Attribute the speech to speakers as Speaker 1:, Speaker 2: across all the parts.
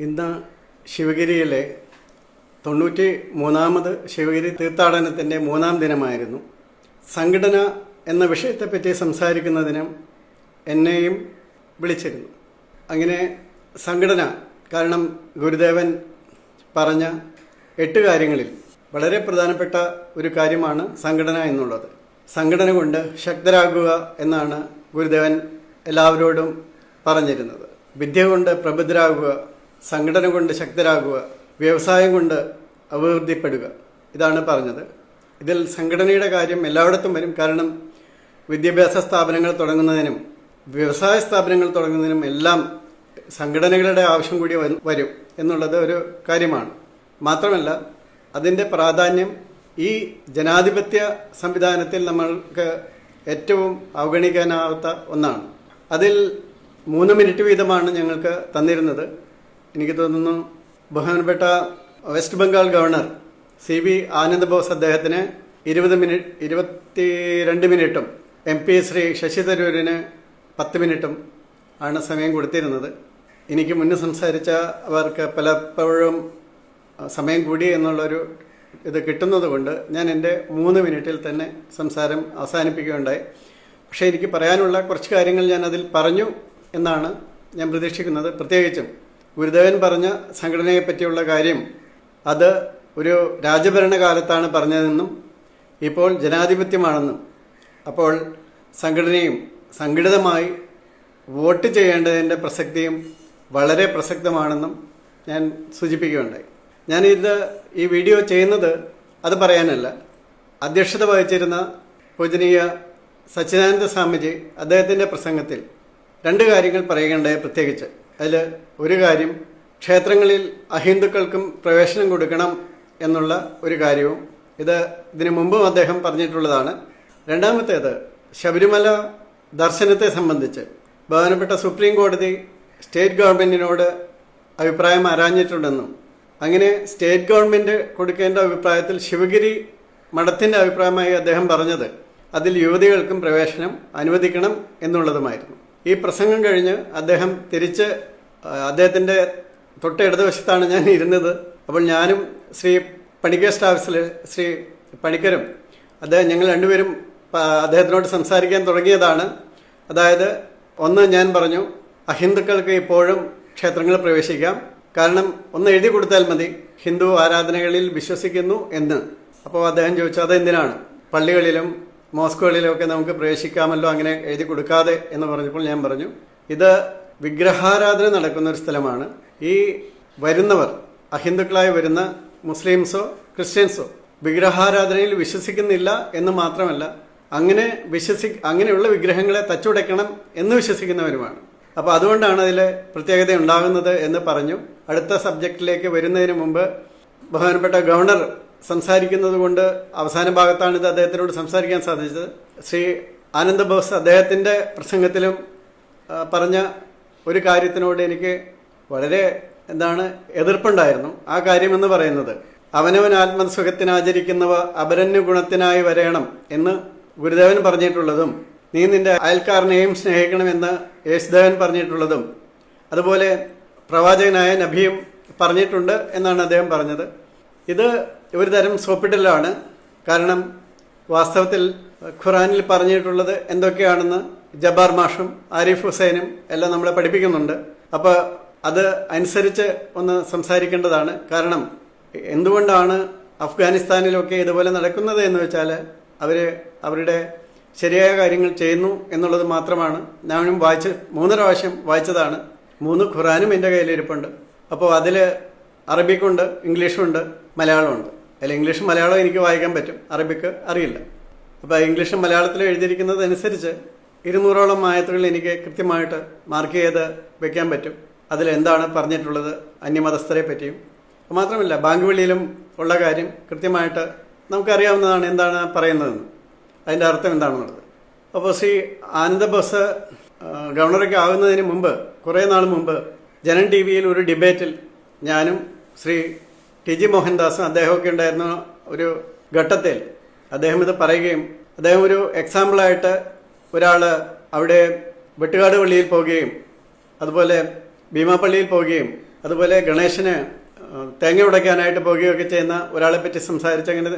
Speaker 1: ഇന്ന് ശിവഗിരിയിലെ തൊണ്ണൂറ്റി മൂന്നാമത് ശിവഗിരി തീർത്ഥാടനത്തിന്റെ മൂന്നാം ദിനമായിരുന്നു. സംഘടന എന്ന വിഷയത്തെപ്പറ്റി സംസാരിക്കുന്നതിനും എന്നെയും വിളിച്ചിരുന്നു. അങ്ങനെ സംഘടന കാരണം ഗുരുദേവൻ പറഞ്ഞ എട്ട് കാര്യങ്ങളിൽ വളരെ പ്രധാനപ്പെട്ട ഒരു കാര്യമാണ് സംഘടന എന്നുള്ളത്. സംഘടന കൊണ്ട് ശക്തരാകുക എന്നാണ് ഗുരുദേവൻ എല്ലാവരോടും പറഞ്ഞിരുന്നത്. വിദ്യ കൊണ്ട് പ്രബുദ്ധരാകുക സംഘടന കൊണ്ട് ശക്തരാകുക വ്യവസായം കൊണ്ട് അഭിവൃദ്ധിപ്പെടുക. ഇതാണ് പറഞ്ഞത്. ഇതിൽ സംഘടനയുടെ കാര്യം എല്ലായിടത്തും വരും. കാരണം വിദ്യാഭ്യാസ സ്ഥാപനങ്ങൾ തുടങ്ങുന്നതിനും വ്യവസായ സ്ഥാപനങ്ങൾ തുടങ്ങുന്നതിനും എല്ലാം സംഘടനകളുടെ ആവശ്യം കൂടി വരും എന്നുള്ളത് ഒരു കാര്യമാണ്. മാത്രമല്ല അതിന്റെ പ്രാധാന്യം ഈ ജനാധിപത്യ സംവിധാനത്തിൽ നമ്മൾക്ക് ഏറ്റവും അവഗണിക്കാനാവാത്ത ഒന്നാണ്. അതിൽ മൂന്ന് മിനിറ്റ് വീതമാണ് ഞങ്ങൾക്ക് തന്നിരുന്നത്. എനിക്ക് തോന്നുന്നു ബഹുമാനപ്പെട്ട West Bengal governor C V Anand Bose അദ്ദേഹത്തിന് ഇരുപത് മിനിറ്റ് ഇരുപത്തി രണ്ട് മിനിറ്റും എം പി ശ്രീ ശശി തരൂരിന് പത്ത് മിനിറ്റും ആണ് സമയം കൊടുത്തിരുന്നത്. എനിക്ക് മുന്നേ സംസാരിച്ച അവർക്ക് പലപ്പോഴും സമയം കൂടി എന്നുള്ളൊരു ഇത് കിട്ടുന്നത് കൊണ്ട് ഞാൻ എന്റെ മൂന്ന് മിനിറ്റിൽ തന്നെ സംസാരം അവസാനിപ്പിക്കുകയുണ്ടായി. പക്ഷേ എനിക്ക് പറയാനുള്ള കുറച്ച് കാര്യങ്ങൾ ഞാൻ അതിൽ പറഞ്ഞു എന്നാണ് ഞാൻ പ്രതീക്ഷിക്കുന്നത്. പ്രത്യേകിച്ചും ഗുരുദേവൻ പറഞ്ഞ സംഘടനയെ പറ്റിയുള്ള കാര്യം അത് ഒരു രാജഭരണകാലത്താണ് പറഞ്ഞതെന്നും ഇപ്പോൾ ജനാധിപത്യമാണെന്നും. അപ്പോൾ സംഘടനയും സംഘടിതമായി വോട്ട് ചെയ്യേണ്ടതിന്റെ പ്രസക്തിയും വളരെ പ്രസക്തമാണെന്നും ഞാൻ സൂചിപ്പിക്കുകയുണ്ടായി. ഞാനിത് ഈ വീഡിയോ ചെയ്യുന്നത് അത് പറയാനല്ല. അധ്യക്ഷത വഹിച്ചിരുന്ന പൂജനീയ സച്ചിദാനന്ദ സ്വാമിജി അദ്ദേഹത്തിന്റെ പ്രസംഗത്തിൽ രണ്ട് കാര്യങ്ങൾ പറയുകയുണ്ടായി പ്രത്യേകിച്ച്. അതിൽ ഒരു കാര്യം ക്ഷേത്രങ്ങളിൽ അഹിന്ദുക്കൾക്കും പ്രവേശനം കൊടുക്കണം എന്നുള്ള ഒരു കാര്യവും ഇത് ഇതിനു മുമ്പും അദ്ദേഹം പറഞ്ഞിട്ടുള്ളതാണ്. രണ്ടാമത്തേത് ശബരിമല ദർശനത്തെ സംബന്ധിച്ച് ബഹുമാനപ്പെട്ട സുപ്രീം കോടതി സ്റ്റേറ്റ് ഗവൺമെന്റിനോട് അഭിപ്രായം ആരാഞ്ഞിട്ടുണ്ടെന്നും അങ്ങനെ സ്റ്റേറ്റ് ഗവൺമെന്റ് കൊടുക്കേണ്ട അഭിപ്രായത്തിൽ ശിവഗിരി മഠത്തിന്റെ അഭിപ്രായമായി അദ്ദേഹം പറഞ്ഞത് അതിൽ യുവതികൾക്കും പ്രവേശനം അനുവദിക്കണം എന്നുള്ളതുമായിരുന്നു. ഈ പ്രസംഗം കഴിഞ്ഞ് അദ്ദേഹം തിരിച്ച് അദ്ദേഹത്തിന്റെ തൊട്ട് ഇടതുവശത്താണ് ഞാൻ ഇരുന്നത്. അപ്പോൾ ഞാനും ശ്രീ പണിക്കർ സ്റ്റാഫ്സിൽ ശ്രീ പണിക്കരും അദ്ദേഹം ഞങ്ങൾ രണ്ടുപേരും അദ്ദേഹത്തിനോട് സംസാരിക്കാൻ തുടങ്ങിയതാണ്. അതായത് ഒന്ന് ഞാൻ പറഞ്ഞു അഹിന്ദുക്കൾക്ക് ഇപ്പോഴും ക്ഷേത്രങ്ങളിൽ പ്രവേശിക്കാം. കാരണം ഒന്ന് എഴുതി കൊടുത്താൽ മതി ഹിന്ദു ആരാധനകളിൽ വിശ്വസിക്കുന്നു എന്ന്. അപ്പോൾ അദ്ദേഹം ചോദിച്ചു അതെന്തിനാണ്? പള്ളികളിലും മോസ്കുകളിലും ഒക്കെ നമുക്ക് പ്രവേശിക്കാമല്ലോ അങ്ങനെ എഴുതി കൊടുക്കാതെ എന്ന് പറഞ്ഞപ്പോൾ ഞാൻ പറഞ്ഞു ഇത് വിഗ്രഹാരാധന നടക്കുന്ന ഒരു സ്ഥലമാണ്. ഈ വരുന്നവർ അഹിന്ദുക്കളായി വരുന്ന മുസ്ലിംസോ ക്രിസ്ത്യൻസോ വിഗ്രഹാരാധനയിൽ വിശ്വസിക്കുന്നില്ല എന്ന് മാത്രമല്ല അങ്ങനെ വിശ്വസി അങ്ങനെയുള്ള വിഗ്രഹങ്ങളെ തച്ചുടയ്ക്കണം എന്ന് വിശ്വസിക്കുന്നവരുമാണ്. അപ്പോൾ അതുകൊണ്ടാണ് അതിൽ പ്രത്യേകത ഉണ്ടാകുന്നത് എന്ന് പറഞ്ഞു. അടുത്ത സബ്ജക്റ്റിലേക്ക് വരുന്നതിന് മുമ്പ് ബഹുമാനപ്പെട്ട ഗവർണർ സംസാരിക്കുന്നത് കൊണ്ട് അവസാന ഭാഗത്താണ് ഇത് അദ്ദേഹത്തിനോട് സംസാരിക്കാൻ സാധിച്ചത്. ശ്രീ ആനന്ദ് ബോസ് അദ്ദേഹത്തിന്റെ പ്രസംഗത്തിലും പറഞ്ഞ ഒരു കാര്യത്തിനോട് എനിക്ക് വളരെ എന്താണ് എതിർപ്പുണ്ടായിരുന്നു. ആ കാര്യമെന്ന് പറയുന്നത് അവനവൻ ആത്മസുഖത്തിനാചരിക്കുന്നവ അപരന്യ ഗുണത്തിനായി വരയണം എന്ന് ഗുരുദേവൻ പറഞ്ഞിട്ടുള്ളതും നീ നിന്റെ അയൽക്കാരനെയും സ്നേഹിക്കണമെന്ന് യേശുദേവൻ പറഞ്ഞിട്ടുള്ളതും അതുപോലെ പ്രവാചകനായ നബിയും പറഞ്ഞിട്ടുണ്ട് എന്നാണ് അദ്ദേഹം പറഞ്ഞത്. ഇത് ഒരു തരം സോപ്പിടലാണ്. കാരണം വാസ്തവത്തിൽ ഖുറാനിൽ പറഞ്ഞിട്ടുള്ളത് എന്തൊക്കെയാണെന്ന് ജബ്ബാർ മാഷും ആരിഫ് ഹുസൈനും എല്ലാം നമ്മളെ പഠിപ്പിക്കുന്നുണ്ട്. അപ്പോൾ അത് അനുസരിച്ച് ഒന്ന് സംസാരിക്കേണ്ടതാണ്. കാരണം എന്തുകൊണ്ടാണ് അഫ്ഗാനിസ്ഥാനിലൊക്കെ ഇതുപോലെ നടക്കുന്നത് എന്ന് വെച്ചാൽ അവർ അവരുടെ ശരിയായ കാര്യങ്ങൾ ചെയ്യുന്നു എന്നുള്ളത് മാത്രമാണ്. ഞാനും വായിച്ച് മൂന്ന് പ്രാവശ്യം വായിച്ചതാണ്. മൂന്ന് ഖുറാനും എന്റെ കയ്യിലിരിപ്പുണ്ട്. അപ്പോൾ അതിൽ അറബിക്കുണ്ട് ഇംഗ്ലീഷുണ്ട് മലയാളമുണ്ട്. അതിൽ ഇംഗ്ലീഷും മലയാളവും എനിക്ക് വായിക്കാൻ പറ്റും. അറബിക്ക് അറിയില്ല. അപ്പോൾ ഇംഗ്ലീഷും മലയാളത്തിലും എഴുതിയിരിക്കുന്നത് അനുസരിച്ച് ഇരുന്നൂറോളം ആയത്തുകൾ എനിക്ക് കൃത്യമായിട്ട് മാർക്ക് ചെയ്ത് വെക്കാൻ പറ്റും. അതിൽ എന്താണ് പറഞ്ഞിട്ടുള്ളത് അന്യമതസ്ഥരെ പറ്റിയും. മാത്രമല്ല ബാങ്ക് വിളിയിലും ഉള്ള കാര്യം കൃത്യമായിട്ട് നമുക്കറിയാവുന്നതാണ് എന്താണ് പറയുന്നതെന്ന്. അതിന്റെ അർത്ഥം എന്താണെന്നുള്ളത്. അപ്പോൾ ശ്രീ ആനന്ദ ബസ് ഗവർണറൊക്കെ ആകുന്നതിന് മുമ്പ് കുറേ നാൾ മുമ്പ് ജനൻ ടി വിയിൽ ഒരു ഡിബേറ്റിൽ ഞാനും ശ്രീ ടി ജി മോഹൻദാസും അദ്ദേഹമൊക്കെ ഉണ്ടായിരുന്ന ഒരു ഘട്ടത്തിൽ അദ്ദേഹം ഇത് പറയുകയും അദ്ദേഹം ഒരു എക്സാമ്പിളായിട്ട് ഒരാൾ അവിടെ വെട്ടുകാട് പള്ളിയിൽ പോവുകയും അതുപോലെ ഭീമാപ്പള്ളിയിൽ പോവുകയും അതുപോലെ ഗണേശന് തേങ്ങ ഉടയ്ക്കാനായിട്ട് പോവുകയൊക്കെ ചെയ്യുന്ന ഒരാളെ പറ്റി സംസാരിച്ച് അങ്ങനെ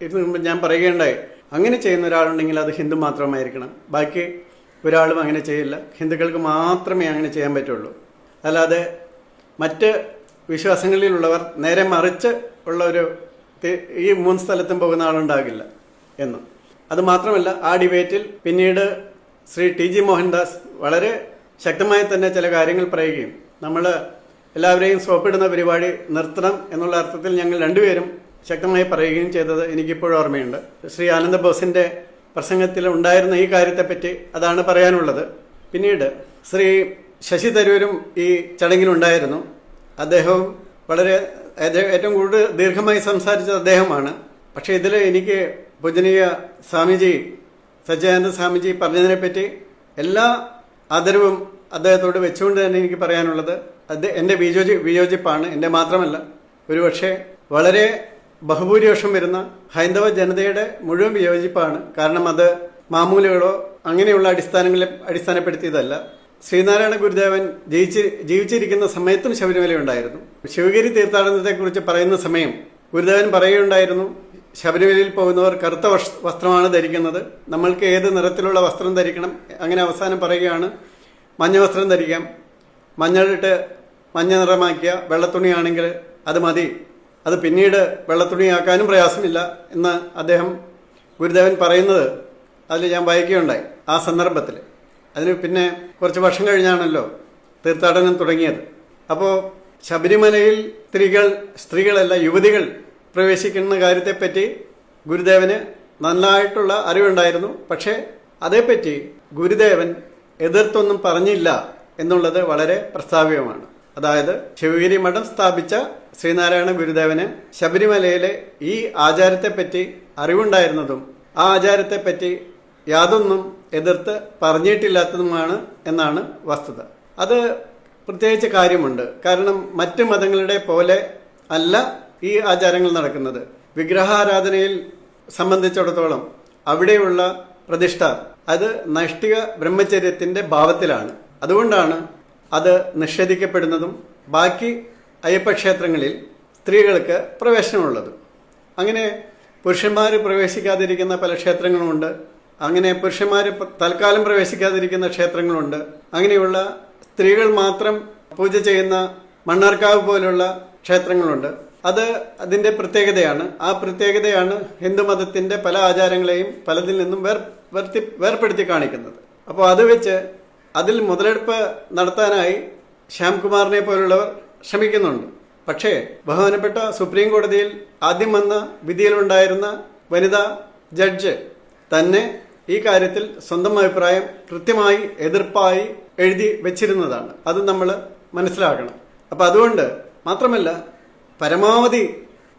Speaker 1: ഇതിനു മുമ്പ് ഞാൻ പറയുകയുണ്ടായി. അങ്ങനെ ചെയ്യുന്ന ഒരാളുണ്ടെങ്കിൽ അത് ഹിന്ദു മാത്രമായിരിക്കണം. ബാക്കി ഒരാളും അങ്ങനെ ചെയ്യില്ല. ഹിന്ദുക്കൾക്ക് മാത്രമേ അങ്ങനെ ചെയ്യാൻ പറ്റുള്ളൂ. അല്ലാതെ മറ്റ് വിശ്വാസങ്ങളിലുള്ളവർ നേരെ മറിച്ച് ഉള്ള ഒരു ഈ മൂന്ന് സ്ഥലത്തും പോകുന്ന ആളുണ്ടാകില്ല എന്നും. അത് മാത്രമല്ല ആ ഡിബേറ്റിൽ പിന്നീട് ശ്രീ ടി ജി മോഹൻദാസ് വളരെ ശക്തമായി തന്നെ ചില കാര്യങ്ങൾ പറയുകയും നമ്മൾ എല്ലാവരെയും സോപ്പിടുന്ന പരിപാടി നിർത്തണം എന്നുള്ള അർത്ഥത്തിൽ ഞങ്ങൾ രണ്ടുപേരും ശക്തമായി പറയുകയും ചെയ്തത് എനിക്കിപ്പോഴും ഓർമ്മയുണ്ട്. ശ്രീ ആനന്ദ ബോസിന്റെ പ്രസംഗത്തിൽ ഉണ്ടായിരുന്ന ഈ കാര്യത്തെപ്പറ്റി അതാണ് പറയാനുള്ളത്. പിന്നീട് ശ്രീ ശശി തരൂരും ഈ ചടങ്ങിലുണ്ടായിരുന്നു അദ്ദേഹവും വളരെ ഏറ്റവും കൂടുതൽ ദീർഘമായി സംസാരിച്ച അദ്ദേഹമാണ്. പക്ഷെ ഇതിൽ എനിക്ക് പൂജനീയ സ്വാമിജി സച്ചിദാനന്ദ സ്വാമിജി പറഞ്ഞതിനെപ്പറ്റി എല്ലാ ആദരവും അദ്ദേഹത്തോട് വെച്ചുകൊണ്ട് തന്നെ എനിക്ക് പറയാനുള്ളത്. അത് എന്റെ വിയോജി വിയോജിപ്പാണ്. എന്റെ മാത്രമല്ല ഒരുപക്ഷെ വളരെ ബഹുഭൂരിപക്ഷം വരുന്ന ഹൈന്ദവ ജനതയുടെ മുഴുവൻ വിയോജിപ്പാണ്. കാരണം അത് മാമൂലുകളോ അങ്ങനെയുള്ള അടിസ്ഥാനങ്ങളെ അടിസ്ഥാനപ്പെടുത്തിയതല്ല. ശ്രീനാരായണ ഗുരുദേവൻ ജയിച്ച് ജീവിച്ചിരിക്കുന്ന സമയത്തും ശബരിമല ഉണ്ടായിരുന്നു ശിവഗിരി തീർത്ഥാടനത്തെക്കുറിച്ച് പറയുന്ന സമയം ഗുരുദേവൻ പറയുകയുണ്ടായിരുന്നു ശബരിമലയിൽ പോകുന്നവർ കറുത്ത വസ്ത്രമാണ് ധരിക്കുന്നത്. നമ്മൾക്ക് ഏത് നിറത്തിലുള്ള വസ്ത്രം ധരിക്കണം? അങ്ങനെ അവസാനം പറയുകയാണ് മഞ്ഞ വസ്ത്രം ധരിക്കാം. മഞ്ഞളിട്ട് മഞ്ഞ നിറമാക്കിയ വെള്ളത്തുണിയാണെങ്കിൽ അത് മതി. അത് പിന്നീട് വെള്ളത്തുണിയാക്കാനും പ്രയാസമില്ല എന്ന് അദ്ദേഹം ഗുരുദേവൻ പറയുന്നത് അതിൽ ഞാൻ വായിക്കുകയുണ്ടായി. ആ സന്ദർഭത്തിൽ അതിന് പിന്നെ കുറച്ച് വർഷം കഴിഞ്ഞാണല്ലോ തീർത്ഥാടനം തുടങ്ങിയത്. അപ്പോൾ ശബരിമലയിൽ സ്ത്രീകൾ സ്ത്രീകളല്ല യുവതികൾ പ്രവേശിക്കുന്ന കാര്യത്തെപ്പറ്റി ഗുരുദേവന് നന്നായിട്ടുള്ള അറിവുണ്ടായിരുന്നു. പക്ഷേ അതേപ്പറ്റി ഗുരുദേവൻ എതിർത്തൊന്നും പറഞ്ഞില്ല എന്നുള്ളത് വളരെ പ്രസ്താവ്യമാണ്. അതായത് ശിവഗിരി മഠം സ്ഥാപിച്ച ശ്രീനാരായണ ഗുരുദേവന് ശബരിമലയിലെ ഈ ആചാരത്തെപ്പറ്റി അറിവുണ്ടായിരുന്നതും ആ ആചാരത്തെപ്പറ്റി യാതൊന്നും എതിർത്ത് പറഞ്ഞിട്ടില്ലാത്തതുമാണ് എന്നാണ് വസ്തുത. അത് പ്രത്യേകിച്ച് കാര്യമുണ്ട്. കാരണം മറ്റ് മതങ്ങളുടെ പോലെ അല്ല ഈ ആചാരങ്ങൾ നടക്കുന്നത്. വിഗ്രഹാരാധനയിൽ സംബന്ധിച്ചിടത്തോളം അവിടെയുള്ള പ്രതിഷ്ഠ അത് നൈഷ്ഠിക ബ്രഹ്മചര്യത്തിന്റെ ഭാവത്തിലാണ്. അതുകൊണ്ടാണ് അത് നിഷേധിക്കപ്പെടുന്നതും ബാക്കി അയ്യപ്പക്ഷേത്രങ്ങളിൽ സ്ത്രീകൾക്ക് പ്രവേശനമുള്ളതും. അങ്ങനെ പുരുഷന്മാർ പ്രവേശിക്കാതിരിക്കുന്ന പല ക്ഷേത്രങ്ങളുമുണ്ട്. അങ്ങനെ പുരുഷന്മാർ തൽക്കാലം പ്രവേശിക്കാതിരിക്കുന്ന ക്ഷേത്രങ്ങളുണ്ട്. അങ്ങനെയുള്ള സ്ത്രീകൾ മാത്രം പൂജ ചെയ്യുന്ന മണ്ണാർക്കാവ് പോലുള്ള ക്ഷേത്രങ്ങളുണ്ട്. അത് അതിന്റെ പ്രത്യേകതയാണ്. ആ പ്രത്യേകതയാണ് ഹിന്ദുമതത്തിന്റെ പല ആചാരങ്ങളെയും പലതിൽ നിന്നും വേർ വേർത്തി വേർപ്പെടുത്തി കാണിക്കുന്നത്. അപ്പോൾ അത് വെച്ച് അതിൽ മുതലെടുപ്പ് നടത്താനായി ശ്യാംകുമാറിനെ പോലുള്ളവർ ശ്രമിക്കുന്നുണ്ട്. പക്ഷേ ബഹുമാനപ്പെട്ട സുപ്രീം കോടതിയിൽ ആദ്യം വന്ന വിധിയിലുണ്ടായിരുന്ന വനിതാ ജഡ്ജ് തന്നെ ഈ കാര്യത്തിൽ സ്വന്തം അഭിപ്രായം കൃത്യമായി എതിർപ്പായി എഴുതി വെച്ചിരുന്നതാണ്. അത് നമ്മൾ മനസ്സിലാക്കണം. അപ്പം അതുകൊണ്ട് മാത്രമല്ല പരമാവധി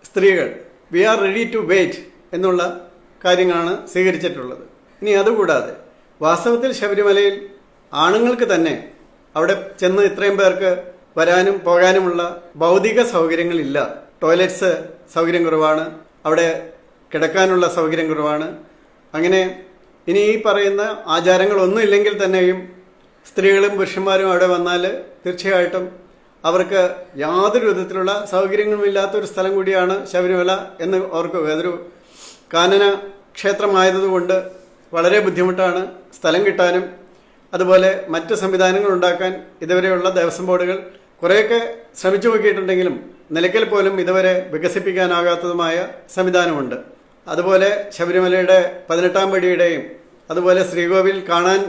Speaker 1: സ്ത്രീകൾ we are ready to wait എന്നുള്ള കാര്യങ്ങളാണ് സ്വീകരിച്ചിട്ടുള്ളത്. ഇനി അതുകൂടാതെ വാസ്തവത്തിൽ ശബരിമലയിൽ ആണുങ്ങൾക്ക് തന്നെ അവിടെ ചെന്ന് ഇത്രയും പേർക്ക് വരാനും പോകാനുമുള്ള ഭൗതിക സൗകര്യങ്ങളില്ല. ടോയ്ലറ്റ്സ് സൗകര്യം കുറവാണ്. അവിടെ കിടക്കാനുള്ള സൗകര്യം കുറവാണ്. അങ്ങനെ ഇനി ഈ പറയുന്ന ആചാരങ്ങളൊന്നും ഇല്ലെങ്കിൽ തന്നെയും സ്ത്രീകളും പുരുഷന്മാരും അവിടെ വന്നാൽ തീർച്ചയായിട്ടും അവർക്ക് യാതൊരു വിധത്തിലുള്ള സൗകര്യങ്ങളും ഇല്ലാത്ത ഒരു സ്ഥലം കൂടിയാണ് ശബരിമല എന്ന് ഓർക്കുക. അതൊരു കാനന ക്ഷേത്രമായതുകൊണ്ട് വളരെ ബുദ്ധിമുട്ടാണ് സ്ഥലം കിട്ടാനും അതുപോലെ മറ്റ് സംവിധാനങ്ങൾ ഉണ്ടാക്കാൻ ഇതുവരെയുള്ള ദേവസ്വം ബോർഡുകൾ കുറേയൊക്കെ ശ്രമിച്ചു നോക്കിയിട്ടുണ്ടെങ്കിലും നിലയ്ക്കൽ പോലും ഇതുവരെ വികസിപ്പിക്കാനാകാത്തതുമായ സംവിധാനമുണ്ട്. അതുപോലെ ശബരിമലയുടെ പതിനെട്ടാം പടിയുടെയും അതുപോലെ ശ്രീകോവിൽ കാണാൻ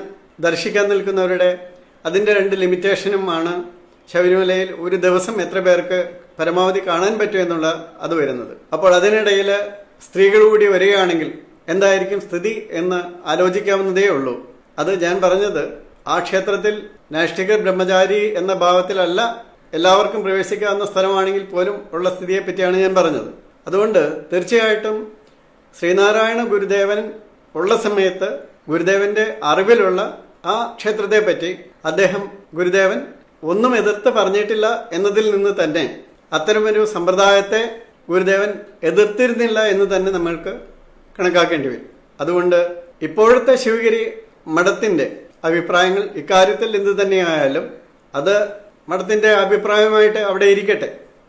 Speaker 1: ദർശിക്കാൻ നിൽക്കുന്നവരുടെ അതിന്റെ രണ്ട് ലിമിറ്റേഷനും ആണ് ശബരിമലയിൽ ഒരു ദിവസം എത്ര പേർക്ക് പരമാവധി കാണാൻ പറ്റും എന്നുള്ള അത് വരുന്നത്. അപ്പോൾ അതിനിടയിൽ സ്ത്രീകൾ കൂടി വരികയാണെങ്കിൽ എന്തായിരിക്കും സ്ഥിതി എന്ന് ആലോചിക്കാവുന്നതേ ഉള്ളൂ. അത് ഞാൻ പറഞ്ഞത് ആ ക്ഷേത്രത്തിൽ നാഷ്ടിക ബ്രഹ്മചാരി എന്ന ഭാവത്തിലല്ല എല്ലാവർക്കും പ്രവേശിക്കാവുന്ന സ്ഥലമാണെങ്കിൽ പോലും ഉള്ള സ്ഥിതിയെ പറ്റിയാണ് ഞാൻ പറഞ്ഞത്. അതുകൊണ്ട് തീർച്ചയായിട്ടും ശ്രീനാരായണ ഗുരുദേവൻ ഉള്ള സമയത്ത് ഗുരുദേവന്റെ അറിവിലുള്ള ആ ക്ഷേത്രത്തെ പറ്റി അദ്ദേഹം ഗുരുദേവൻ ഒന്നും എതിർത്ത് പറഞ്ഞിട്ടില്ല എന്നതിൽ നിന്ന് തന്നെ അത്തരമൊരു സമ്പ്രദായത്തെ ഗുരുദേവൻ എതിർത്തിരുന്നില്ല എന്ന് തന്നെ നമ്മൾക്ക് കണക്കാക്കേണ്ടി വരും. അതുകൊണ്ട് ഇപ്പോഴത്തെ ശിവഗിരി മഠത്തിന്റെ അഭിപ്രായങ്ങൾ ഇക്കാര്യത്തിൽ എന്ത് തന്നെയായാലും അത് മഠത്തിന്റെ അഭിപ്രായമായിട്ട് അവിടെ ഇരിക്കട്ടെ.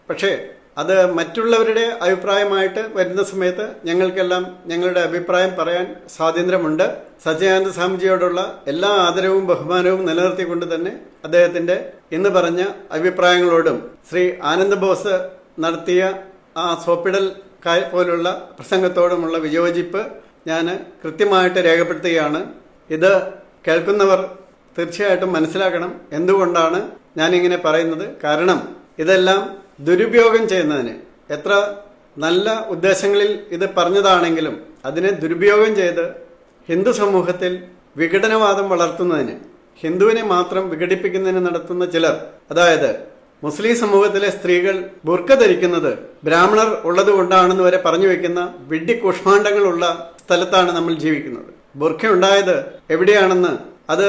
Speaker 1: പക്ഷേ അത് മറ്റുള്ളവരുടെ അഭിപ്രായമായിട്ട് വരുന്ന സമയത്ത് ഞങ്ങൾക്കെല്ലാം ഞങ്ങളുടെ അഭിപ്രായം പറയാൻ സ്വാതന്ത്ര്യമുണ്ട്. സച്ചിദാനന്ദ സ്വാമിജിയോടുള്ള എല്ലാ ആദരവും ബഹുമാനവും നിലനിർത്തിക്കൊണ്ട് തന്നെ അദ്ദേഹത്തിന്റെ ഇന്ന് പറഞ്ഞ അഭിപ്രായങ്ങളോടും ശ്രീ ആനന്ദ ബോസ് നടത്തിയ ആ സോപ്പിടൽ പോലുള്ള പ്രസംഗത്തോടുമുള്ള വിയോജിപ്പ് ഞാൻ കൃത്യമായിട്ട് രേഖപ്പെടുത്തുകയാണ്. ഇത് കേൾക്കുന്നവർ തീർച്ചയായിട്ടും മനസ്സിലാക്കണം എന്തുകൊണ്ടാണ് ഞാനിങ്ങനെ പറയുന്നത്. കാരണം ഇതെല്ലാം ദുരുപയോഗം ചെയ്യുന്നതിന്. എത്ര നല്ല ഉദ്ദേശങ്ങളിൽ ഇത് പറഞ്ഞതാണെങ്കിലും അതിനെ ദുരുപയോഗം ചെയ്ത് ഹിന്ദു സമൂഹത്തിൽ വിഘടനവാദം വളർത്തുന്നതിന് ഹിന്ദുവിനെ മാത്രം വിഘടിപ്പിക്കുന്നതിന് നടത്തുന്ന ചിലർ അതായത് മുസ്ലിം സമൂഹത്തിലെ സ്ത്രീകൾ ബുർക്ക ധരിക്കുന്നത് ബ്രാഹ്മണർ ഉള്ളത് കൊണ്ടാണെന്ന് വരെ പറഞ്ഞു വെക്കുന്ന വിഡ്ഢി കുഷ്മാണ്ഡങ്ങളുള്ള സ്ഥലത്താണ് നമ്മൾ ജീവിക്കുന്നത്. ബുർഖ ഉണ്ടായത് എവിടെയാണെന്ന് അത്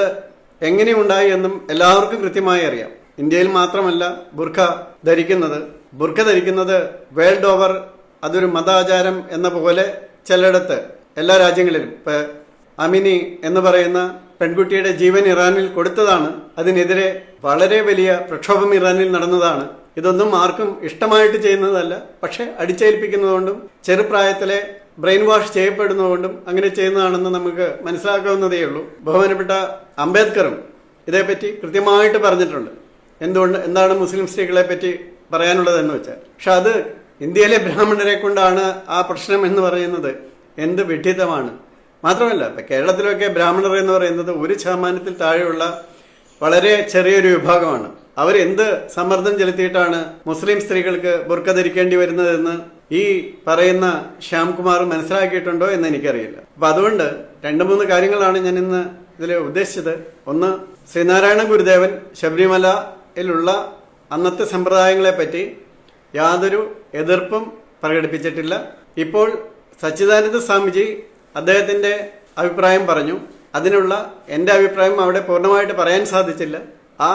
Speaker 1: എങ്ങനെ ഉണ്ടായി എന്നും എല്ലാവർക്കും കൃത്യമായി അറിയാം. ഇന്ത്യയിൽ മാത്രമല്ല ബുർഖ ധരിക്കുന്നത്. ബുർഖ ധരിക്കുന്നത് വേൾഡ് ഓവർ അതൊരു മതാചാരം എന്ന പോലെ ചിലയിടത്ത് എല്ലാ രാജ്യങ്ങളിലും. ഇപ്പൊ അമിനി എന്ന് പറയുന്ന പെൺകുട്ടിയുടെ ജീവൻ ഇറാനിൽ കൊടുത്തതാണ്. അതിനെതിരെ വളരെ വലിയ പ്രക്ഷോഭം ഇറാനിൽ നടന്നതാണ്. ഇതൊന്നും ആർക്കും ഇഷ്ടമായിട്ട് ചെയ്യുന്നതല്ല. പക്ഷെ അടിച്ചേൽപ്പിക്കുന്നതുകൊണ്ടും ചെറുപ്രായത്തിലെ ബ്രെയിൻ വാഷ് ചെയ്യപ്പെടുന്നതുകൊണ്ടും അങ്ങനെ ചെയ്യുന്നതാണെന്ന് നമുക്ക് മനസ്സിലാക്കാവുന്നതേ ഉള്ളൂ ബഹുമാനപ്പെട്ട അംബേദ്കറും ഇതേപ്പറ്റി കൃത്യമായിട്ട് പറഞ്ഞിട്ടുണ്ട്. എന്തുകൊണ്ട് എന്താണ് മുസ്ലിം സ്ത്രീകളെ പറ്റി പറയാനുള്ളതെന്ന് വെച്ചാൽ പക്ഷെ അത് ഇന്ത്യയിലെ ബ്രാഹ്മണരെ കൊണ്ടാണ് ആ പ്രശ്നം എന്ന് പറയുന്നത് എന്ത് വിഡിതമാണ് മാത്രമല്ല ഇപ്പൊ കേരളത്തിലൊക്കെ ബ്രാഹ്മണർ എന്ന് പറയുന്നത് ഒരു ശതമാനത്തിൽ താഴെയുള്ള വളരെ ചെറിയൊരു വിഭാഗമാണ്. അവർ എന്ത് സമ്മർദ്ദം ചെലുത്തിയിട്ടാണ് മുസ്ലിം സ്ത്രീകൾക്ക് ബുർക്ക ധരിക്കേണ്ടി വരുന്നതെന്ന് ഈ പറയുന്ന ശ്യാംകുമാർ മനസ്സിലാക്കിയിട്ടുണ്ടോ എന്ന് എനിക്കറിയില്ല. അപ്പൊ അതുകൊണ്ട് രണ്ട് മൂന്ന് കാര്യങ്ങളാണ് ഞാൻ ഇന്ന് ഇതിൽ ഉദ്ദേശിച്ചത്. ഒന്ന് ശ്രീനാരായണ ഗുരുദേവൻ ശബരിമലയിലുള്ള അന്നത്തെ സമ്പ്രദായങ്ങളെപ്പറ്റി യാതൊരു എതിർപ്പും പ്രകടിപ്പിച്ചിട്ടില്ല. ഇപ്പോൾ സച്ചിദാനന്ദ സ്വാമിജി അദ്ദേഹത്തിന്റെ അഭിപ്രായം പറഞ്ഞു. അതിനുള്ള എന്റെ അഭിപ്രായം അവിടെ പൂർണമായിട്ട് പറയാൻ സാധിച്ചില്ല. ആ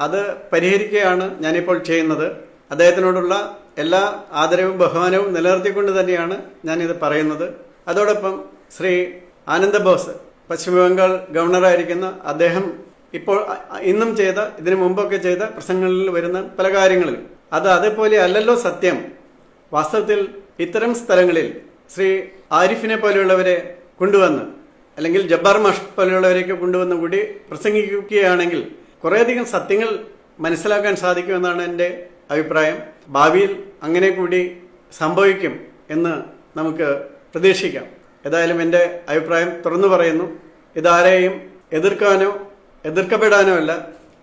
Speaker 1: അത് പരിഹരിക്കുകയാണ് ഞാനിപ്പോൾ ചെയ്യുന്നത്. അദ്ദേഹത്തിനോടുള്ള എല്ലാ ആദരവും ബഹുമാനവും നിലനിർത്തിക്കൊണ്ട് തന്നെയാണ് ഞാനിത് പറയുന്നത്. അതോടൊപ്പം ശ്രീ ആനന്ദ ബോസ് പശ്ചിമ ബംഗാൾ ഗവർണറായിരിക്കുന്ന അദ്ദേഹം ഇപ്പോൾ ഇന്നും ചെയ്ത ഇതിനു മുമ്പൊക്കെ ചെയ്ത പ്രസംഗങ്ങളിൽ വരുന്ന പല കാര്യങ്ങളിലും അത് അതേപോലെ അല്ലല്ലോ സത്യം. വാസ്തവത്തിൽ ഇത്തരം സ്ഥലങ്ങളിൽ ശ്രീ ആരിഫിനെ പോലെയുള്ളവരെ കൊണ്ടുവന്ന് അല്ലെങ്കിൽ ജബ്ബാർ മഷ് പോലെയുള്ളവരെയൊക്കെ കൊണ്ടുവന്ന് കൂടി പ്രസംഗിക്കുകയാണെങ്കിൽ കുറേയധികം സത്യങ്ങൾ മനസ്സിലാക്കാൻ സാധിക്കുമെന്നാണ് എന്റെ അഭിപ്രായം. ഭാവിയിൽ അങ്ങനെ കൂടി സംഭവിക്കും എന്ന് നമുക്ക് പ്രതീക്ഷിക്കാം. ഏതായാലും എന്റെ അഭിപ്രായം തുറന്നു പറയുന്നു. ഇതാരെയും എതിർക്കാനോ എതിർക്കപ്പെടാനോ അല്ല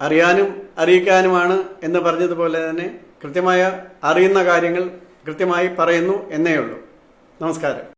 Speaker 1: അറിയാനും അറിയിക്കാനുമാണ് എന്ന് പറഞ്ഞതുപോലെ തന്നെ കൃത്യമായ അറിയുന്ന കാര്യങ്ങൾ കൃത്യമായി പറയുന്നു എന്നേ ഉള്ളൂ. നമസ്കാരം.